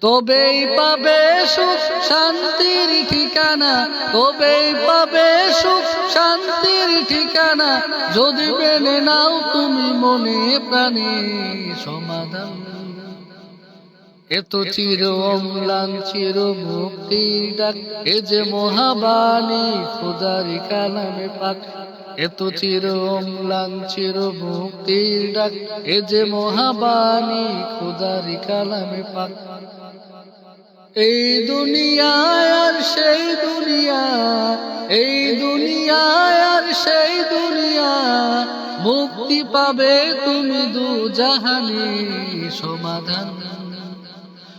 তবেই পাবে সুখ, শান্তির ঠিকানা। তবেই পাবে সুখ, শান্তির ঠিকানা। যদি মেনে নাও তুমি মনে প্রাণে সমাধান। এত চির অম্লান, চির মুক্তি ডাক। এ যে মহাবাণী, খোদারি কালামে পাক। এত চির অম্লান, চির মুক্তির ডাক। এ যে মহাবাণী, খোদারি কালামে পাক। এই দুনিয়ায় আর সেই দুনিয়া, এই দুনিয়ায় আর সেই দুনিয়া, মুক্তি পাবে তুমি দু জাহানি সমাধান।